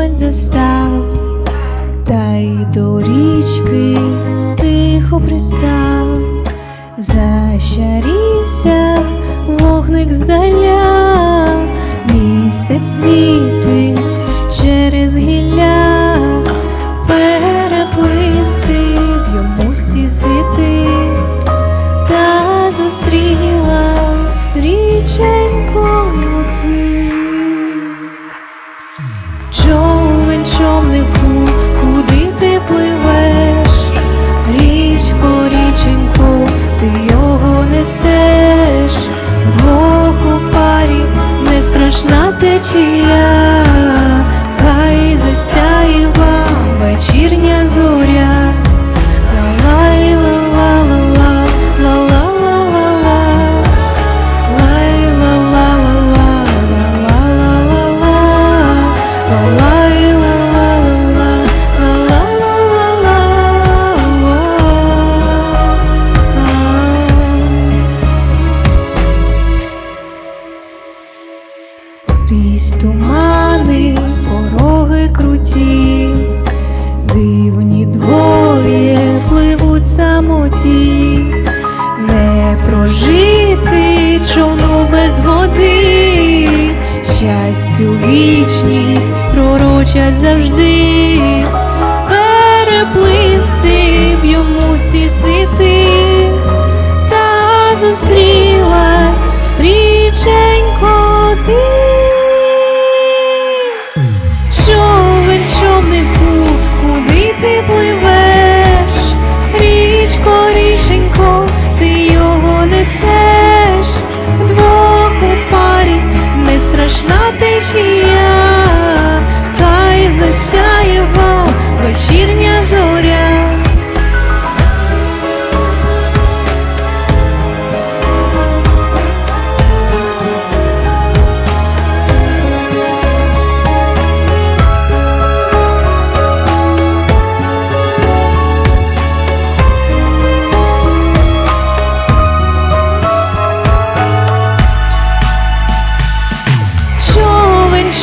човен застав, та й до річки тихо пристав, защарівся вогник здаля, місяць світить 夕阳。Крізь тумани, пороги круті, дивні двоє пливуть самоті, не прожити човну без води, щастю вічність пророчать завжди, перепливсти б йому всі світи та зустріти. вечірня зоря.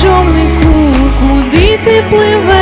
Човнику, куди ти пливеш?